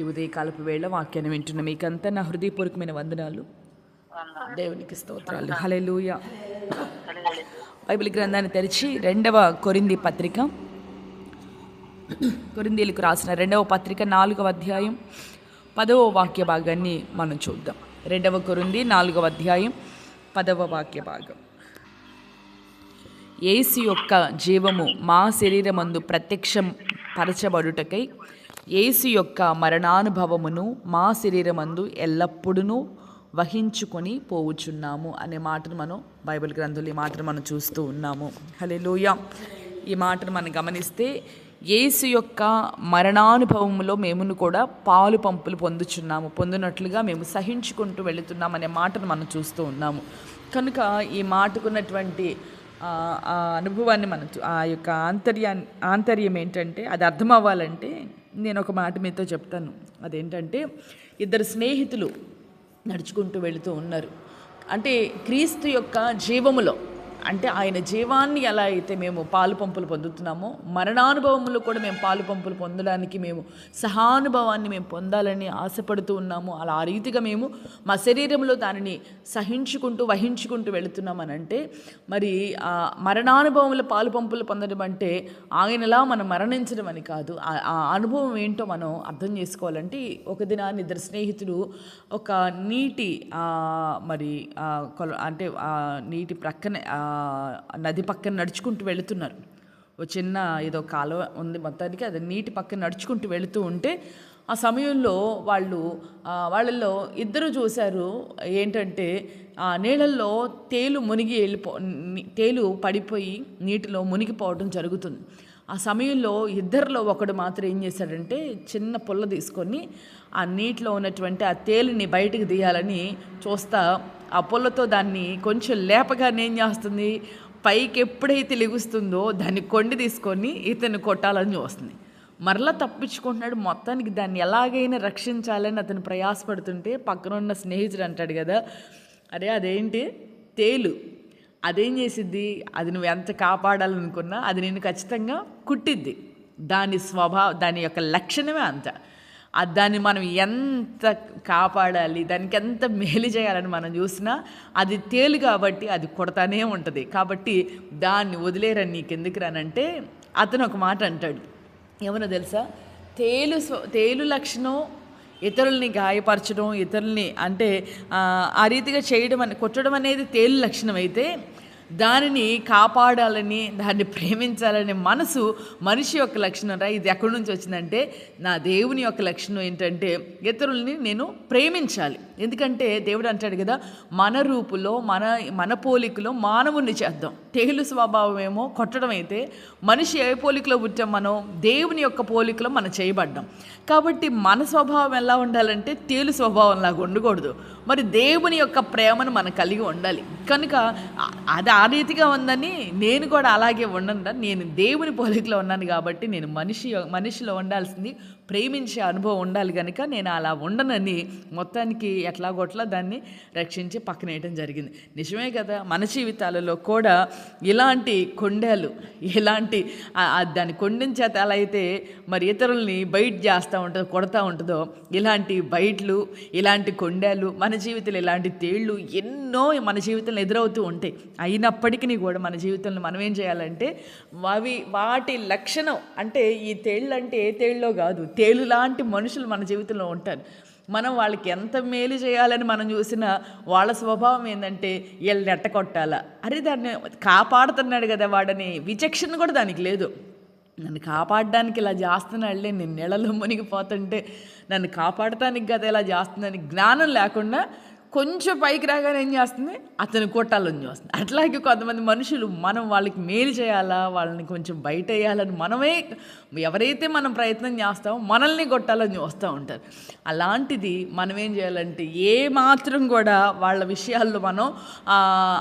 ఈ ఉదయకాలపు వేళ వాక్యాన్ని వింటున్న మీకంతా నా హృదయపూర్వకమైన వందనాలు. దేవునికి స్తోత్రాలు. హల్లెలూయా. బైబిల్ గ్రంథాన్ని తెరిచి రెండవ కొరింది పత్రిక. కొరిందీలకు రాసిన రెండవ పత్రిక నాలుగవ అధ్యాయం పదవ వాక్య భాగాన్ని మనం చూద్దాం. రెండవ కొరింది నాలుగవ అధ్యాయం పదవ వాక్య భాగం. ఏసు యొక్క జీవము మా శరీరమందు ప్రత్యక్షం పరచబడుటకై యేసు యొక్క మరణానుభవమును మా శరీరమందు ఎల్లప్పుడూ వహించుకొని పోవుచున్నాము అనే మాటను మనం బైబిల్ గ్రంథులు ఈ మాటను మనం చూస్తూ ఉన్నాము. హల్లెలూయా. ఈ మాటను మనం గమనిస్తే యేసు యొక్క మరణానుభవములో మేమును కూడా పాలు పంపులు పొందుచున్నాము. పొందినట్లుగా మేము సహించుకుంటూ వెళుతున్నాం అనే మాటను మనం చూస్తూ ఉన్నాము. కనుక ఈ మాటకున్నటువంటి అనుభవాన్ని మనం ఆ యొక్క ఆంతర్యాన్ని ఆంతర్యం ఏంటంటే అది అర్థం అవ్వాలంటే నేను ఒక మాట మీతో చెప్తాను. అదేంటంటే ఇద్దరు స్నేహితులు నడుచుకుంటూ వెళుతూ ఉన్నారు. అంటే క్రీస్తు యొక్క జీవములో అంటే ఆయన జీవాన్ని ఎలా అయితే మేము పాలు పంపులు పొందుతున్నామో మరణానుభవంలో కూడా మేము పాలు పంపులు పొందడానికి మేము సహానుభవాన్ని మేము పొందాలని ఆశపడుతూ ఉన్నాము. అలా ఆ రీతిగా మేము మా శరీరంలో దానిని సహించుకుంటూ వహించుకుంటూ వెళుతున్నామని అంటే మరి ఆ మరణానుభవంలో పాలు పంపులు పొందడం అంటే ఆయనలా మనం మరణించడం అని కాదు. ఆ- అనుభవం ఏంటో మనం అర్థం చేసుకోవాలంటే ఒక దినాన్ని ఇద్దరు స్నేహితులు ఒక నీటి మరి కొల అంటే నీటి ప్రక్కనే నది పక్కన నడుచుకుంటూ వెళుతున్నారు. ఓ చిన్న ఏదో కాలువ ఉంది మొత్తానికి అది నీటి పక్కన నడుచుకుంటూ వెళుతూ ఉంటే ఆ సమయంలో వాళ్ళు వాళ్ళల్లో ఇద్దరు చూశారు ఏంటంటే ఆ నీళ్ళల్లో తేలు మునిగి వెళ్ళిపో తేలు పడిపోయి నీటిలో మునిగిపోవడం జరుగుతుంది. ఆ సమయంలో ఇద్దరిలో ఒకడు మాత్రం ఏం చేశాడంటే చిన్న పుల్ల తీసుకొని ఆ నీటిలో ఉన్నటువంటి ఆ తేలిని బయటకు తీయాలని చూస్తా ఆ పుల్లతో దాన్ని కొంచెం లేపగానే ఏం చేస్తుంది? పైకి ఎప్పుడైతే లెగుస్తుందో దాన్ని కొండి తీసుకొని ఇతను కొట్టాలని చూస్తుంది. మరలా తప్పించుకుంటున్నాడు. మొత్తానికి దాన్ని ఎలాగైనా రక్షించాలని అతను ప్రయాసపడుతుంటే పక్కన ఉన్న స్నేహితుడు అంటాడు కదా అరే అదేంటి? తేలు. అదేం చేసిద్ది? అది నువ్వు ఎంత కాపాడాలనుకున్నా అది నేను ఖచ్చితంగా కుట్టిద్ది. దాని స్వభావ దాని యొక్క లక్షణమే అంత. దాన్ని మనం ఎంత కాపాడాలి దానికి ఎంత మేలు చేయాలని మనం చూసినా అది తేలు కాబట్టి అది కొడతానే ఉంటుంది. కాబట్టి దాన్ని వదిలేరని నీకెందుకు రానంటే అతను ఒక మాట అంటాడు. ఏమన్నా తెలుసా? తేలు తేలు లక్షణం ఇతరుల్ని గాయపరచడం ఇతరుల్ని అంటే ఆ, ఆ రీతిగా చేయడం అని కొట్టడం అనేది తేలు లక్షణం అయితే దానిని కాపాడాలని దాన్ని ప్రేమించాలనే మనసు మనిషి యొక్క లక్షణం రా. ఇది ఎక్కడి నుంచి వచ్చిందంటే నా దేవుని యొక్క లక్షణం ఏంటంటే ఇతరుల్ని నేను ప్రేమించాలి. ఎందుకంటే దేవుడు అంటాడు కదా మన రూపులో మన మన పోలికలో మానవుణ్ణి చేద్దాం. తేలు స్వభావం ఏమో కొట్టడం అయితే మనిషి ఏ పోలికలో పుట్టాం మనం? దేవుని యొక్క పోలికలో మనం చేయబడ్డాం. కాబట్టి మన స్వభావం ఎలా ఉండాలంటే తేలు స్వభావం లాగా ఉండకూడదు. మరి దేవుని యొక్క ప్రేమను మనం కలిగి ఉండాలి. కనుక అది ఆ రీతిగా ఉందని నేను కూడా అలాగే ఉండను నేను దేవుని పోలికలో ఉన్నాను కాబట్టి నేను మనిషి మనిషిలో ఉండాల్సింది ప్రేమించే అనుభవం ఉండాలి కనుక నేను అలా ఉండనని మొత్తానికి ఎట్లాగొట్లా దాన్ని రక్షించి పక్కనేయటం జరిగింది. నిజమే కదా మన జీవితాలలో కూడా ఇలాంటి కొండలు ఇలాంటి దాని కొండెం చేత ఎలా అయితే మరి ఇతరుల్ని బయట చేస్తూ ఉంటుందో కొడతా ఉంటుందో ఇలాంటి బయట్లు ఇలాంటి కొండలు మన జీవితంలో ఇలాంటి తేళ్ళు ఎన్నో మన జీవితంలో ఎదురవుతూ ఉంటాయి. అయినప్పటికీ కూడా మన జీవితంలో మనం ఏం చేయాలంటే అవి వాటి లక్షణం అంటే ఈ తేళ్ళు అంటే ఏ తేళ్ళో కాదు తేలు లాంటి మనుషులు మన జీవితంలో ఉంటారు. మనం వాళ్ళకి ఎంత మేలు చేయాలని మనం చూసినా వాళ్ళ స్వభావం ఏంటంటే వీళ్ళు నెట్ట కొట్టాలా? అరే దాన్ని కాపాడుతున్నాడు కదా వాడని విచక్షణ కూడా దానికి లేదు. నన్ను కాపాడడానికి ఇలా చేస్తున్నాడులే నేను నీళ్ళలో మునిగిపోతుంటే నన్ను కాపాడటానికి కదా ఇలా చేస్తుందని జ్ఞానం లేకుండా కొంచెం పైకి రాగానే ఏం చేస్తుంది? అతను కొట్టాలని చూస్తుంది అట్లాగే కొంతమంది మనుషులు మనం వాళ్ళకి మేలు చేయాలా? వాళ్ళని కొంచెం బయట వేయాలని మనమే ఎవరైతే మనం ప్రయత్నం చేస్తామో మనల్ని కొట్టాలని చూస్తూ ఉంటారు. అలాంటిది మనం ఏం చేయాలంటే ఏ మాత్రం కూడా వాళ్ళ విషయాల్లో మనం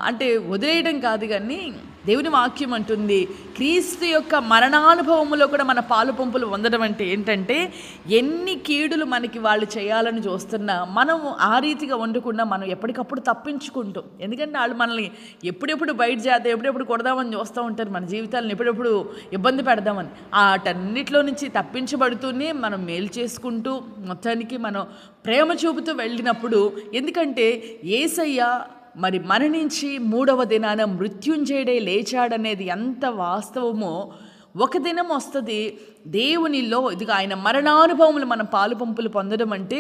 అంటే వదిలేయడం కాదు కానీ దేవుని వాక్యం అంటుంది క్రీస్తు యొక్క మరణానుభవములో కూడా మన పాలు పంపులు పొందడం అంటే ఏంటంటే ఎన్ని కీడులు మనకి వాళ్ళు చేయాలని చూస్తున్నా మనం ఆ రీతిగా వండకుండా అనుకున్నా మనం ఎప్పటికప్పుడు తప్పించుకుంటూ. ఎందుకంటే వాళ్ళు మనల్ని ఎప్పుడెప్పుడు బయట చేద్దాం ఎప్పుడెప్పుడు కొడదామని చూస్తూ ఉంటారు. మన జీవితాలను ఎప్పుడెప్పుడు ఇబ్బంది పెడదామని. వాటన్నిటిలో నుంచి తప్పించబడుతూనే మనం మేలు చేసుకుంటూ మొత్తానికి మనం ప్రేమ చూపుతూ వెళ్ళినప్పుడు ఎందుకంటే ఏసయ్య మరి మరణించి మూడవ దినాన మృత్యుంజయుడే లేచాడనేది ఎంత వాస్తవమో ఒక దినం వస్తుంది. దేవునిలో ఇదిగా ఆయన మరణానుభవములు మనం పాలు పంపులు పొందడం అంటే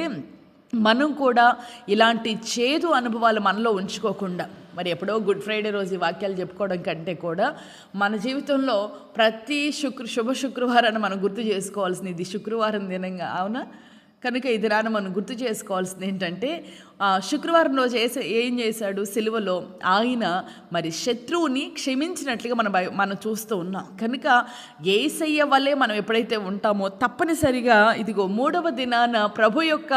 మనం కూడా ఇలాంటి చేదు అనుభవాలు మనలో ఉంచుకోకుండా మరి ఎప్పుడో గుడ్ ఫ్రైడే రోజు ఈ వాక్యాలు చెప్పుకోవడం కంటే కూడా మన జీవితంలో ప్రతి శుక్ర శుభ శుక్రవారాన్ని మనం గుర్తు చేసుకోవాల్సింది ఇది శుక్రవారం దినంగా అవునా? కనుక ఇది రాను మనం గుర్తు చేసుకోవాల్సింది ఏంటంటే శుక్రవారం రోజు చేసే ఏం చేశాడు? సిలువలో ఆయన మరి శత్రువుని క్షమించినట్లుగా మనం బై- మనం చూస్తూ ఉన్నాం. కనుక ఏసయ్య వల్లే మనం ఎప్పుడైతే ఉంటామో తప్పనిసరిగా ఇదిగో మూడవ దినాన ప్రభు యొక్క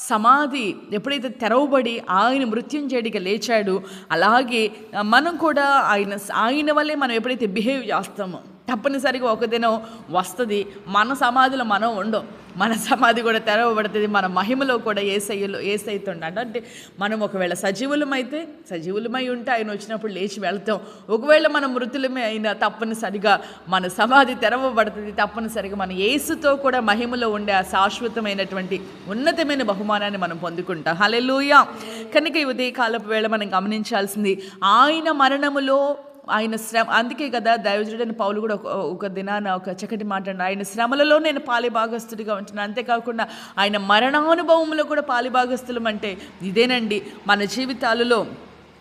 సమాధి ఎప్పుడైతే తెరవబడి ఆయన మృత్యుంజయుడిగా లేచాడు అలాగే మనం కూడా ఆయన ఆయన వల్లే మనం ఎప్పుడైతే బిహేవ్ చేస్తామో తప్పనిసరిగా ఒక దినం వస్తుంది. మన సమాధిలో మనం ఉండం. మన సమాధి కూడా తెరవబడుతుంది. మన మహిమలో కూడా ఏసయ్యలో ఏసైతుండ అంటే మనం ఒకవేళ సజీవులమైతే సజీవులమై ఉంటే ఆయన వచ్చినప్పుడు లేచి వెళ్తాం. ఒకవేళ మనం మృతులమే అయినా తప్పనిసరిగా మన సమాధి తెరవబడుతుంది. తప్పనిసరిగా మన యేసుతో కూడా మహిమలో ఉండే ఆ శాశ్వతమైనటువంటి ఉన్నతమైన బహుమానాన్ని మనం పొందుకుంటాం. హలెలుయా కనుక ఈ ఉదయకాలపు వేళ మనం గమనించాల్సింది ఆయన మరణములో ఆయన శ్రమ అందుకే కదా దైవజుడైన పౌలు కూడా ఒక దినాన ఒక చక్కటి మాట ఆయన శ్రమలలో నేను పాలిభాగస్తుడిగా ఉంటున్నాను. అంతేకాకుండా ఆయన మరణానుభవంలో కూడా పాలిభాగస్థులం అంటే ఇదేనండి. మన జీవితాలలో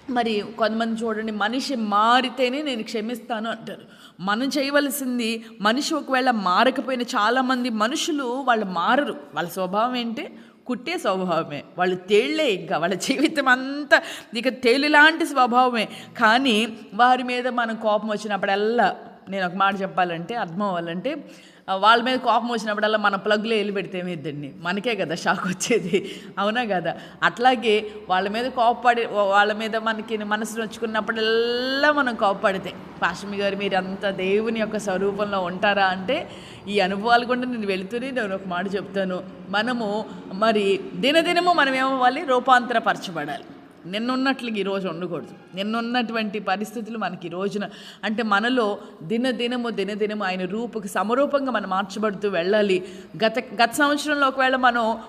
మరి కొంతమంది చూడండి మనిషి మారితేనే నేను క్షమిస్తాను అంటారు. మనం చేయవలసింది మనిషి ఒకవేళ మారకపోయిన చాలామంది మనుషులు వాళ్ళు మారరు. వాళ్ళ స్వభావం ఏంటి? కుట్టే స్వభావమే. వాళ్ళు తేళ్ళే ఇంకా. వాళ్ళ జీవితం అంతా ఇక తేలిలాంటి స్వభావమే. కానీ వారి మీద మనం కోపం వచ్చినప్పుడల్లా నేను ఒక మాట చెప్పాలంటే అర్థం అవ్వాలంటే వాళ్ళ మీద కోపం వచ్చినప్పుడల్లా మన ప్లగ్లో వెళ్ళి పెడితే ఏమైద్దండి మనకే కదా షాక్ వచ్చేది. అవునా కదా? అట్లాగే వాళ్ళ మీద కోపపడి వాళ్ళ మీద మనకి మనసు నొచ్చుకున్నప్పుడల్లా మనం కోపపడితే పాషమి గారు మీరు అంత దేవుని యొక్క స్వరూపంలో ఉంటారా? అంటే ఈ అనుభవాలు కూడా నేను వెళుతూనే నేను ఒక మాట చెప్తాను. మనము మరి దినదినము మనం ఏమవ్వాలి రూపాంతరపరచబడాలి. నిన్నున్నట్లుగా ఈరోజు ఉండకూడదు. నిన్నున్నటువంటి పరిస్థితులు మనకి ఈ రోజున అంటే మనలో దినదినము దినదినము ఆయన రూపుకి సమరూపంగా మనం మార్చబడుతూ వెళ్ళాలి. గత గత సంవత్సరంలో ఒకవేళ మనం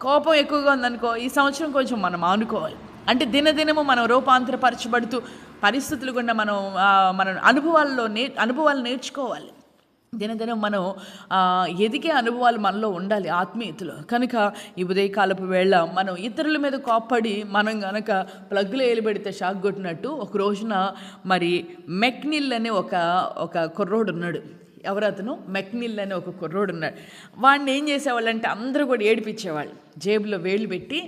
కోపం ఎక్కువగా ఉందనుకో ఈ సంవత్సరం కొంచెం మనం ఆనుకోవాలి. అంటే దినదినము మనం రూపాంతరపరచబడుతూ పరిస్థితులు గుండా మనం మన అనుభవాల్లో నే అనుభవాలు నేర్చుకోవాలి. దినదినం మనం ఎదిగే అనుభవాలు మనలో ఉండాలి ఆత్మీయతలో. కనుక ఈ ఉదయకాలపు వేళ మనం ఇతరుల మీద కోప్పడి మనం గనక ప్లగ్లో ఏలిపెడితే షాక్ కొట్టినట్టు ఒక రోజున మరి మెక్నిల్ అనే ఒక ఒక కుర్రోడు ఉన్నాడు. ఎవరతను మెక్నిల్ అనే ఒక కుర్రోడు ఉన్నాడు. వాడిని ఏం చేసేవాళ్ళంటే అందరూ కూడా ఏడిపించేవాళ్ళు. జేబులో వేలు పెట్టి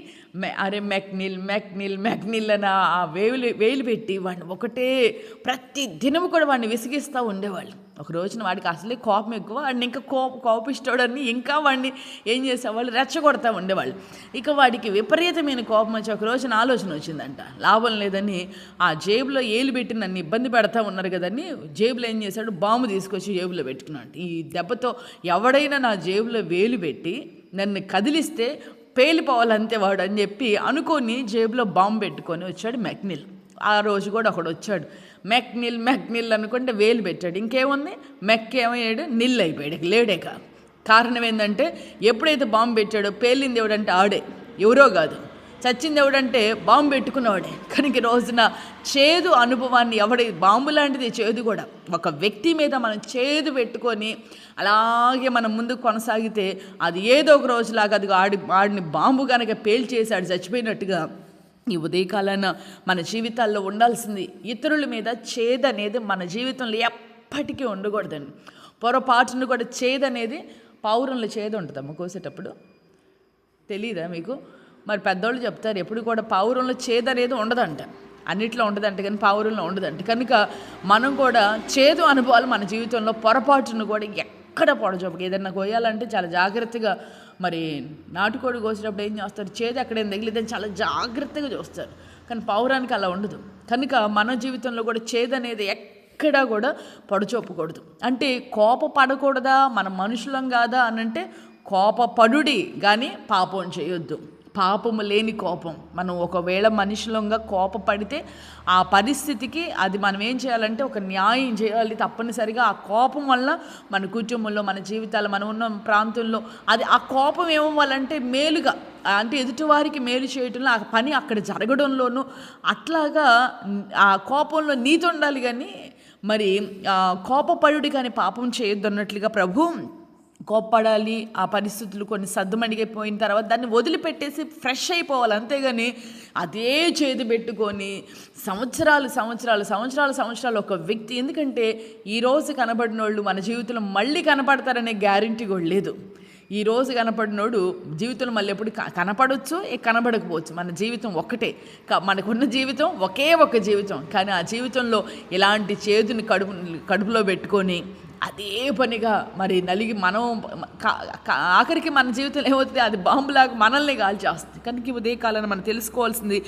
అరే మెక్నిల్ మెక్నిల్ మెక్నిల్ అని ఆ- వేలు వేలు పెట్టి వాడిని ఒకటే ప్రతి దినం కూడా వాడిని విసిగిస్తూ ఉండేవాళ్ళు. ఒక రోజున వాడికి అసలే కోపం ఎక్కువ వాడిని ఇంకా కోప కోపిస్తాడని ఇంకా వాడిని ఏం చేసేవాళ్ళు? రెచ్చగొడతా ఉండేవాళ్ళు. ఇక వాడికి విపరీతమైన కోపం వచ్చి ఒక రోజున ఆలోచన వచ్చిందంట. లాభం లేదని ఆ జేబులో ఏలు పెట్టి నన్ను ఇబ్బంది పెడతా ఉన్నారు కదని జేబులో ఏం చేశాడు? బాంబు తీసుకొచ్చి జేబులో పెట్టుకున్నాడు. ఈ దెబ్బతో ఎవడైనా నా జేబులో వేలు పెట్టి నన్ను కదిలిస్తే పేలిపోవాలంతే వాడు అని చెప్పి అనుకొని జేబులో బాంబు పెట్టుకొని వచ్చాడు మెక్నిల్. ఆ రోజు కూడా ఒకడు వచ్చాడు. మెక్నిల్ మెక్నిల్ అనుకుంటే వేలు పెట్టాడు. ఇంకేముంది? మెక్ ఏమయ్యాడు? నిల్ అయిపోయాడు. లేడేక కారణం ఏంటంటే ఎప్పుడైతే బాంబు పెట్టాడో పేలింది ఎవడంటే ఆడే. ఎవరో కాదు. చచ్చింది ఎవడంటే బాంబు పెట్టుకున్నవాడే. కనుక రోజున చేదు అనుభవాన్ని ఎవడి బాంబు లాంటిది చేదు కూడా. ఒక వ్యక్తి మీద మనం చేదు పెట్టుకొని అలాగే మనం ముందుకు కొనసాగితే అది ఏదో ఒక రోజులాగా అది ఆడి ఆడిని బాంబు కనుక పేల్చేశాడు చచ్చిపోయినట్టుగా ఈ ఉదయకాలాన మన జీవితాల్లో ఉండాల్సింది ఇతరుల మీద చేదు అనేది మన జీవితంలో ఎప్పటికీ ఉండకూడదండి. పొరపాటును కూడా చేదు అనేది పౌరంలో చేదు ఉంటుందమ్మ కోసేటప్పుడు. తెలియదా మీకు? మరి పెద్దోళ్ళు చెప్తారు ఎప్పుడు కూడా పావురంలో చేదు అనేది ఉండదంట. అన్నిట్లో ఉండదంట కానీ పావురంలో ఉండదంట. కనుక మనం కూడా చేదు అనుభవాలు మన జీవితంలో పొరపాటును కూడా ఎక్కడ పొడచోపకి. ఏదైనా కోయాలంటే చాలా జాగ్రత్తగా మరి నాటుకోడి కోసేటప్పుడు ఏం చేస్తారు? చేదు ఎక్కడైనా తగిలిదని చాలా జాగ్రత్తగా చూస్తారు. కానీ పావురానికి అలా ఉండదు. కనుక మన జీవితంలో కూడా చేదు అనేది ఎక్కడా కూడా పొడచూపకూడదు. అంటే కోప పడకూడదా మన మనుషులం కాదా? అని అంటే కోపపడుడి కానీ పాపం చేయొద్దు. పాపము లేని కోపం. మనం ఒకవేళ మనుషులంగా కోపపడితే ఆ పరిస్థితికి అది మనం ఏం చేయాలంటే ఒక న్యాయం చేయాలి తప్పనిసరిగా. ఆ కోపం వల్ల మన కుటుంబంలో మన జీవితాలు మనం ఉన్న ప్రాంతంలో అది ఆ కోపం ఏమవ్వాలంటే మేలుగా అంటే ఎదుటివారికి మేలు చేయటంలో ఆ పని అక్కడ జరగడంలోనూ అట్లాగా ఆ కోపంలో నీతి ఉండాలి కానీ మరి కోపపడుడు కోపపడుడి కానీ పాపం చేయొద్దు అన్నట్లుగా ప్రభు కోప్పడాలి ఆ పరిస్థితులు కొన్ని సద్దుమణిగిపోయిన తర్వాత దాన్ని వదిలిపెట్టేసి ఫ్రెష్ అయిపోవాలి. అంతేగాని అదే చేతి పెట్టుకొని సంవత్సరాలు సంవత్సరాలు సంవత్సరాలు సంవత్సరాలు ఒక వ్యక్తి ఎందుకంటే ఈరోజు కనబడిన వాళ్ళు మన జీవితంలో మళ్ళీ కనపడతారనే గ్యారంటీ కూడా లేదు. ఈ రోజు కనపడినోడు జీవితంలో మళ్ళీ ఎప్పుడు క- ఏ కనబడకపోవచ్చు. మన జీవితం ఒక్కటే క- మనకున్న జీవితం ఒకే ఒక జీవితం. కానీ ఆ జీవితంలో ఇలాంటి చేతుని కడుపు కడుపులో పెట్టుకొని అదే పనిగా మరి నలిగి మనం ఆఖరికి మన జీవితంలో ఏమవుతుంది? అది బాంబులాగా మనల్ని కాల్చేస్తుంది. కనుక ఉదయ కాలాన్ని మనం తెలుసుకోవాల్సింది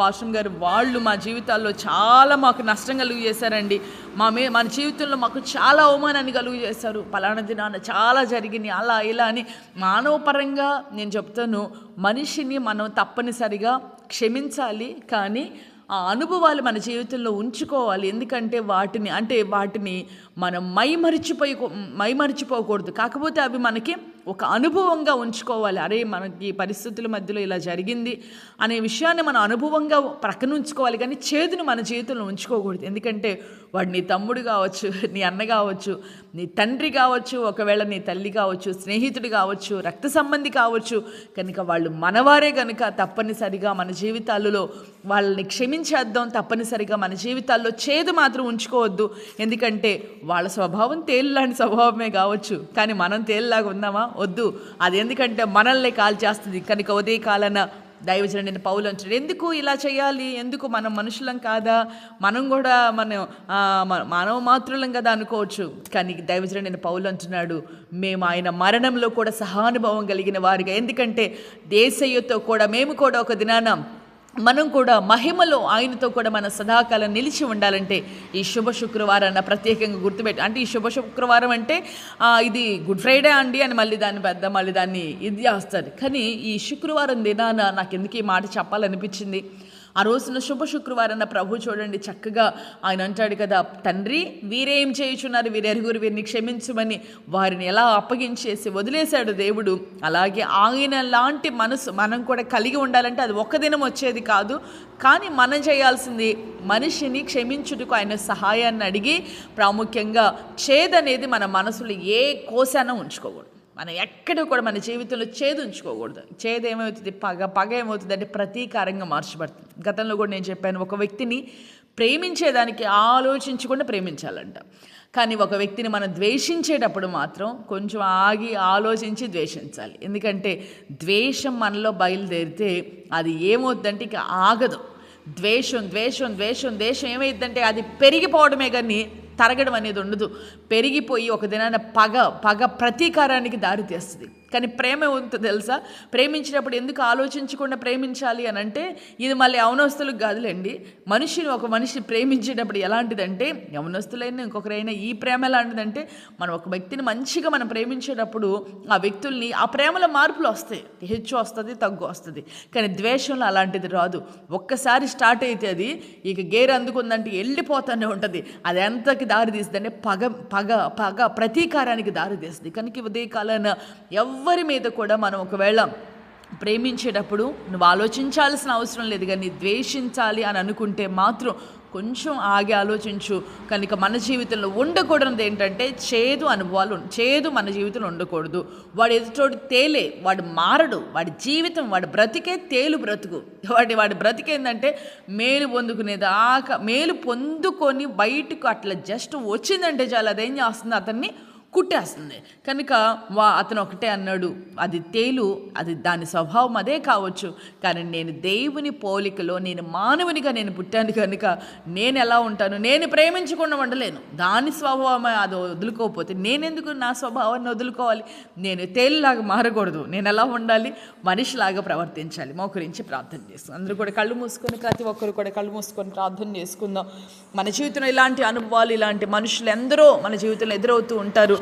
పాశం గారు వాళ్ళు మా జీవితాల్లో చాలా మాకు నష్టం కలుగు చేశారండి. మా మే మన జీవితంలో మాకు చాలా అవమానాన్ని కలుగు చేశారు. పలానా దినాన చాలా జరిగింది అలా ఇలా అని మానవపరంగా నేను చెప్తాను. మనిషిని మనం తప్పనిసరిగా క్షమించాలి కానీ ఆ అనుభవాలు మన జీవితంలో ఉంచుకోవాలి. ఎందుకంటే వాటిని అంటే వాటిని మనం మైమరిచిపోయి మైమరిచిపోకూడదు. కాకపోతే అవి మనకి ఒక అనుభవంగా ఉంచుకోవాలి. అరే మనకి ఈ పరిస్థితుల మధ్యలో ఇలా జరిగింది అనే విషయాన్ని మనం అనుభవంగా ప్రక్కన ఉంచుకోవాలి కానీ చేదును మన జీవితంలో ఉంచుకోకూడదు. ఎందుకంటే వాడు నీ తమ్ముడు కావచ్చు నీ అన్న కావచ్చు నీ తండ్రి కావచ్చు ఒకవేళ నీ తల్లి కావచ్చు స్నేహితుడు కావచ్చు రక్త సంబంధి కావచ్చు కనుక వాళ్ళు మనవారే కనుక తప్పనిసరిగా మన జీవితాలలో వాళ్ళని క్షమించేద్దాం తప్పనిసరిగా మన జీవితాల్లో చేదు మాత్రం ఉంచుకోవద్దు. ఎందుకంటే వాళ్ళ స్వభావం తేలిలాంటి స్వభావమే కావచ్చు. కానీ మనం తేలిలాగా ఉన్నామా? వద్దు. అది ఎందుకంటే మనల్ని కాల్ చేస్తుంది కనుక ఉదయ కాలన నేను పౌలు అంటాడు ఎందుకు ఇలా చేయాలి? ఎందుకు మనం మనుషులం కాదా? మనం కూడా మనం మానవ మాతృలం కదా అనుకోవచ్చు. కానీ దైవజన నేను పౌలు అంటున్నాడు. మేము ఆయన మరణంలో కూడా సహానుభవం కలిగిన వారిగా. ఎందుకంటే దేశయ్యతో కూడా మేము కూడా ఒక దినాన మనం కూడా మహిమలో ఆయనతో కూడా మన సదాకాలం నిలిచి ఉండాలంటే ఈ శుభ శుక్రవారాన్ని ప్రత్యేకంగా గుర్తుపెట్టి అంటే ఈ శుభ శుక్రవారం అంటే ఇది గుడ్ ఫ్రైడే అండి అని మళ్ళీ దాన్ని పెద్ద మళ్ళీ దాన్ని ఇది చేస్తారు. కానీ ఈ శుక్రవారం దినాన నాకు ఎందుకు ఈ మాట చెప్పాలనిపించింది? ఆ రోజున శుభ శుక్రవారం ప్రభు చూడండి చక్కగా ఆయన అంటాడు కదా తండ్రి వీరేం చేయుచున్నారు? వీరెరుగురు వీరిని క్షమించమని వారిని ఎలా అప్పగించేసి వదిలేశాడు దేవుడు? అలాగే ఆయన లాంటి మనసు మనం కూడా కలిగి ఉండాలంటే అది ఒక దినం వచ్చేది కాదు. కానీ మనం చేయాల్సింది మనిషిని క్షమించుటకు ఆయన సహాయాన్ని అడిగి ప్రాముఖ్యంగా చేదనేది మన మనసులో ఏ కోశాన ఉంచుకోకూడదు. మనం ఎక్కడ కూడా మన జీవితంలో చేదు ఉంచుకోకూడదు చేదు ఏమవుతుంది పగ పగ ఏమవుతుంది అంటే ప్రతీకారంగా మార్చబడుతుంది. గతంలో కూడా నేను చెప్పాను ఒక వ్యక్తిని ప్రేమించేదానికి ఆలోచించకుండా ప్రేమించాలంట. కానీ ఒక వ్యక్తిని మనం ద్వేషించేటప్పుడు మాత్రం కొంచెం ఆగి ఆలోచించి ద్వేషించాలి. ఎందుకంటే ద్వేషం మనలో బయలుదేరితే అది ఏమవుద్దంటే ఇక ఆగదు. ద్వేషం ద్వేషం ద్వేషం ద్వేషం ఏమైందంటే అది పెరిగిపోవడమే కానీ తరగడం అనేది ఉండదు. పెరిగిపోయి ఒక దినాన పగ పగ ప్రతీకారానికి దారి తీస్తుంది. కానీ ప్రేమ ఉంటుంది తెలుసా? ప్రేమించినప్పుడు ఎందుకు ఆలోచించకుండా ప్రేమించాలి అని అంటే ఇది మళ్ళీ యవనస్తులకు కాదులేండి. మనిషిని ఒక మనిషి ప్రేమించేటప్పుడు ఎలాంటిదంటే యవనస్తులైనా ఇంకొకరైనా ఈ ప్రేమ ఎలాంటిదంటే మనం ఒక వ్యక్తిని మంచిగా మనం ప్రేమించేటప్పుడు ఆ వ్యక్తుల్ని ఆ ప్రేమలో మార్పులు వస్తాయి. హెచ్చు వస్తుంది తగ్గు వస్తుంది. కానీ ద్వేషంలో అలాంటిది రాదు. ఒక్కసారి స్టార్ట్ అయితే అది ఇక గేర్ అందుకుందంటే వెళ్ళిపోతూనే ఉంటుంది. అది ఎంతకి దారి తీస్తుందంటే పగ పగ పగ ప్రతీకారానికి దారి తీస్తుంది. కనుక ఈ ఉదయకాలాన ఎవ్వరి మీద కూడా మనం ఒకవేళ ప్రేమించేటప్పుడు నువ్వు ఆలోచించాల్సిన అవసరం లేదు కానీ ద్వేషించాలి అని అనుకుంటే మాత్రం కొంచెం ఆగి ఆలోచించు. కనుక మన జీవితంలో ఉండకూడదు ఏంటంటే చేదు అనుభవాలు చేదు మన జీవితంలో ఉండకూడదు. వాడు ఎదుటోడు తేలే వాడు మారడు వాడి జీవితం వాడి బ్రతికే తేలు బ్రతుకు. వాడి వాడి బ్రతికేందంటే మేలు పొందుకునేది ఆక మేలు పొందుకొని బయటకు అట్లా జస్ట్ వచ్చిందంటే చాలా అదేం చేస్తుంది? అతన్ని కుట్టేస్తుంది. కనుక వా అతను ఒకటే అన్నాడు అది తేలు అది దాని స్వభావం అదే కావచ్చు కానీ నేను దేవుని పోలికలో నేను మానవునిగా నేను పుట్టాను కనుక నేను ఎలా ఉంటాను? నేను ప్రేమించకుండా ఉండలేను. దాని స్వభావమే అది వదులుకోకపోతే నేనెందుకు నా స్వభావాన్ని వదులుకోవాలి? నేను తేలులాగా మారకూడదు. నేను ఎలా ఉండాలి? మనిషిలాగా ప్రవర్తించాలి. మోకరించి ప్రార్థన చేస్తాం అందరూ కూడా కళ్ళు మూసుకొని ప్రతి ఒక్కరు కూడా కళ్ళు మూసుకొని ప్రార్థన చేసుకుందాం. మన జీవితంలో ఇలాంటి అనుభవాలు ఇలాంటి మనుషులు ఎందరో మన జీవితంలో ఎదురవుతూ ఉంటారు.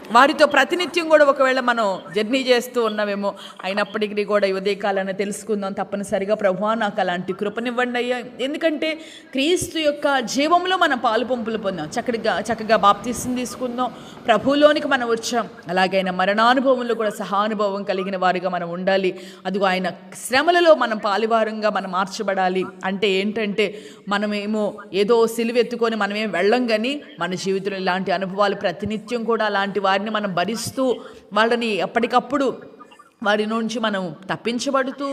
వారితో ప్రతినిత్యం కూడా ఒకవేళ మనం జర్నీ చేస్తూ ఉన్నామేమో అయినప్పటికీ కూడా ఈ ఉదయకాలాన్ని తెలుసుకుందాం తప్పనిసరిగా. ప్రభు నాకు అలాంటి కృపనివ్వండి అయ్యా. ఎందుకంటే క్రీస్తు యొక్క జీవంలో మనం పాలు పంపులు పొందాం. చక్కగా చక్కగా బాప్తీసం తీసుకుందాం. ప్రభులోనికి మనం వచ్చాం. అలాగైనా మరణానుభవంలో కూడా సహానుభవం కలిగిన వారిగా మనం ఉండాలి. అదిగో ఆయన శ్రమలలో మనం పాలివారంగా మనం మార్చబడాలి. అంటే ఏంటంటే మనమేమో ఏదో సిలువెత్తుకొని మనమేం వెళ్ళం కానీ మన జీవితంలో ఇలాంటి అనుభవాలు ప్రతినిత్యం కూడా అలాంటి వారిని మనం భరిస్తూ వాళ్ళని ఎప్పటికప్పుడు వారి నుంచి మనం తప్పించబడుతూ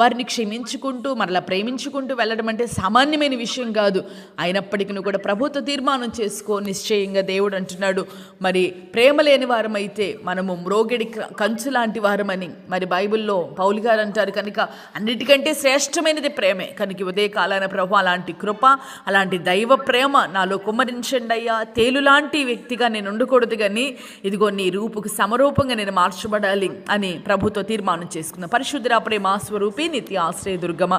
వారిని క్షమించుకుంటూ మరలా ప్రేమించుకుంటూ వెళ్ళడం అంటే సామాన్యమైన విషయం కాదు. అయినప్పటికీ కూడా ప్రభుత్వ తీర్మానం చేసుకో నిశ్చయంగా దేవుడు అంటున్నాడు. మరి ప్రేమ లేని వారమైతే మనము మ్రోగిడి కంచు లాంటి వారమని మరి బైబిల్లో పౌలు గారు అంటారు కనుక అన్నిటికంటే శ్రేష్టమైనది ప్రేమే. కనుక ఉదయ కాలాన ప్రభు అలాంటి కృప అలాంటి దైవ ప్రేమ నాలో కుమ్మరించండి అయ్యా. తేలు లాంటి వ్యక్తిగా నేను ఉండకూడదు కానీ ఇదిగో నీ రూపుకు సమరూపంగా నేను మార్చబడాలి అని ప్రభుత్వ తీర్మానం చేసుకున్న పరిశుద్ధ ప్రేమ స్వరూపి ನಿತ್ಯಾಶ್ರಯ ದುರ್ಗಮ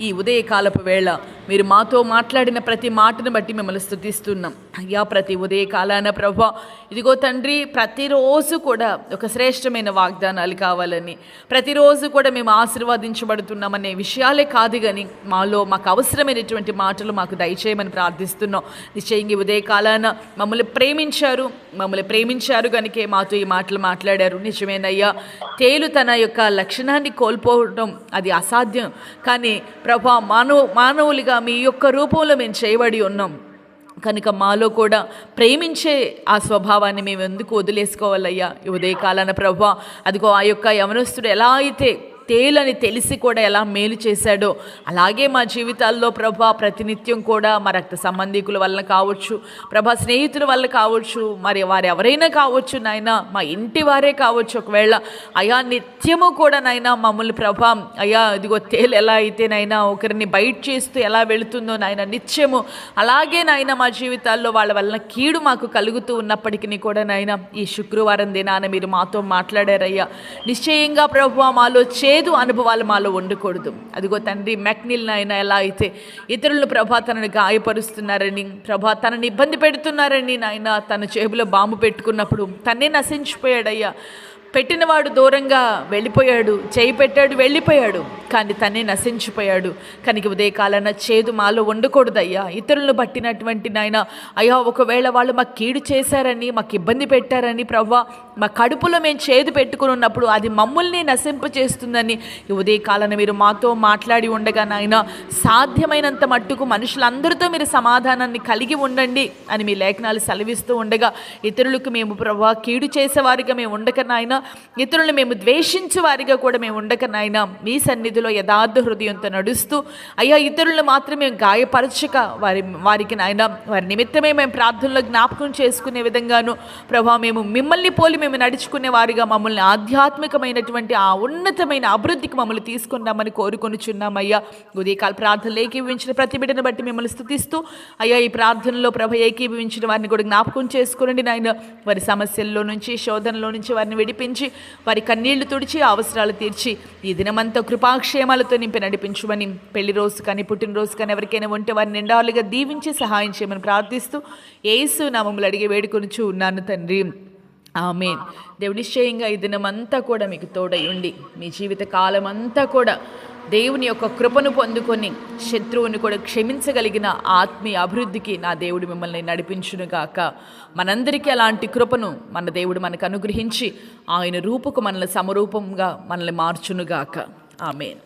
ఈ ఉదయకాలపు వేళ మీరు మాతో మాట్లాడిన ప్రతి మాటను బట్టి మిమ్మల్ని స్తుతిస్తున్నాం అయ్యా ప్రతి ఉదయకాలాన ప్రభా ఇదిగో తండ్రి ప్రతిరోజు కూడా ఒక శ్రేష్టమైన వాగ్దానాలు కావాలని ప్రతిరోజు కూడా మేము ఆశీర్వాదించబడుతున్నామనే విషయాలే కాదు కానీ మాలో మాకు అవసరమైనటువంటి మాటలు మాకు దయచేయమని ప్రార్థిస్తున్నాం. నిశ్చయంగా ఈ ఉదయకాలాన మమ్మల్ని ప్రేమించారు మమ్మల్ని ప్రేమించారు కనుకే మాతో ఈ మాటలు మాట్లాడారు. నిజమేనయ్యా తేలు తన యొక్క లక్షణాన్ని కోల్పోవడం అది అసాధ్యం. కానీ ప్రభా మానవ మానవులుగా మీ యొక్క రూపంలో మేము చేయబడి ఉన్నాం. కనుక మాలో కూడా ప్రేమించే ఆ స్వభావాన్ని మేము ఎందుకు వదిలేసుకోవాలయ్యా? ఈ ఉదయకాలాన ప్రభా అదిగో ఆ యొక్క యవనస్తుడు ఎలా అయితే తేలని తెలిసి కూడా ఎలా మేలు చేశాడో. అలాగే మా జీవితాల్లో ప్రభా ప్రతినిత్యం కూడా మా రక్త సంబంధికుల వల్ల కావచ్చు ప్రభా స్నేహితుల వల్ల కావచ్చు మరి వారు ఎవరైనా కావచ్చు నాయన మా ఇంటి వారే కావచ్చు ఒకవేళ. అయా నిత్యము కూడా నాయన మమ్మల్ని ప్రభా అయ్యా ఇదిగో తేలు ఎలా అయితే నాయన ఒకరిని బయట చేస్తూ ఎలా వెళుతుందో నాయన నిత్యము. అలాగే నాయన మా జీవితాల్లో వాళ్ళ వలన కీడు మాకు కలుగుతూ ఉన్నప్పటికీ కూడా నాయన ఈ శుక్రవారం దినాన మీరు మాతో మాట్లాడారయ్యా. నిశ్చయంగా ప్రభు మాలో చేదు అనుభవాలు మాలో ఉండకూడదు. అదిగో తండ్రి మెక్నిల్ నాయన ఎలా అయితే ఇతరులను ప్రభా తనని గాయపరుస్తున్నారని ప్రభా తనని ఇబ్బంది పెడుతున్నారని నాయన తన చేబులో బాంబు పెట్టుకున్నప్పుడు తన్నే నశించిపోయాడయ్యా. పెట్టినవాడు దూరంగా వెళ్ళిపోయాడు చేయి పెట్టాడు వెళ్ళిపోయాడు. కానీ తనే నశించిపోయాడు. కనుక ఉదయకాలన చేదు మాలో ఉండకూడదయ్యా. ఇతరులను బట్టినటువంటి నాయన అయ్యా ఒకవేళ వాళ్ళు మాకు కీడు చేశారని మాకు ఇబ్బంది పెట్టారని ప్రవ్వా మా కడుపులో మేము చేదు పెట్టుకుని ఉన్నప్పుడు అది మమ్మల్ని నశింప చేస్తుందని మీరు మాతో మాట్లాడి ఉండగా నాయన సాధ్యమైనంత మట్టుకు మనుషులందరితో మీరు సమాధానాన్ని కలిగి ఉండండి అని మీ లేఖనాలు సెలవిస్తూ ఉండగా ఇతరులకు మేము ప్రభా కీడు చేసేవారిగా మేము ఉండక నాయన ఇతరులను మేము ద్వేషించే వారిగా కూడా మేము ఉండక నాయన మీ సన్నిధిలో యథార్థ హృదయంతో నడుస్తూ అయ్యా ఇతరులను మాత్రమే గాయపరచక వారి వారికి నాయన వారి నిమిత్తమే మేము ప్రార్థనలో జ్ఞాపకం చేసుకునే విధంగాను ప్రభా మేము మిమ్మల్ని పోలి మేము నడుచుకునే వారిగా మమ్మల్ని ఆధ్యాత్మికమైనటువంటి ఆ ఉన్నతమైన అభివృద్ధికి మమ్మల్ని తీసుకున్నామని కోరుకొనిచున్నామయ్యా. ఉదయకాల ప్రార్థనలు ఏకీభవించిన ప్రతి బిడ్డను బట్టి మిమ్మల్ని స్థుతిస్తూ అయ్యా ఈ ప్రార్థనలో ప్రభ ఏకీభవించిన వారిని కూడా జ్ఞాపకం చేసుకునండి నాయన. వారి సమస్యల్లో నుంచి శోధనలో నుంచి వారిని విడిపించి వారి కన్నీళ్ళు తుడిచి అవసరాలు తీర్చి ఈ దినమంతా కృపాక్షేమాలతో నింపి నడిపించమని పెళ్ళి రోజు కానీ పుట్టినరోజు కానీ ఎవరికైనా ఉంటే వారిని నిండాలుగా దీవించి సహాయం చేయమని ప్రార్థిస్తూ ఏసు నామములు అడిగి వేడుకొనిచూ ఉన్నాను తండ్రి. ఆమెన్. దేవుడి నిశ్చయంగా ఈ దినమంతా కూడా మీకు తోడై ఉండి మీ జీవిత కాలం అంతా కూడా దేవుని యొక్క కృపను పొందుకొని శత్రువుని కూడా క్షమించగలిగిన ఆత్మీయ అభివృద్ధికి నా దేవుడు మిమ్మల్ని నడిపించునుగాక మనందరికీ అలాంటి కృపను మన దేవుడు మనకు అనుగ్రహించి ఆయన రూపుకు మనల్ని సమరూపంగా మనల్ని మార్చునుగాక ఆమెన్.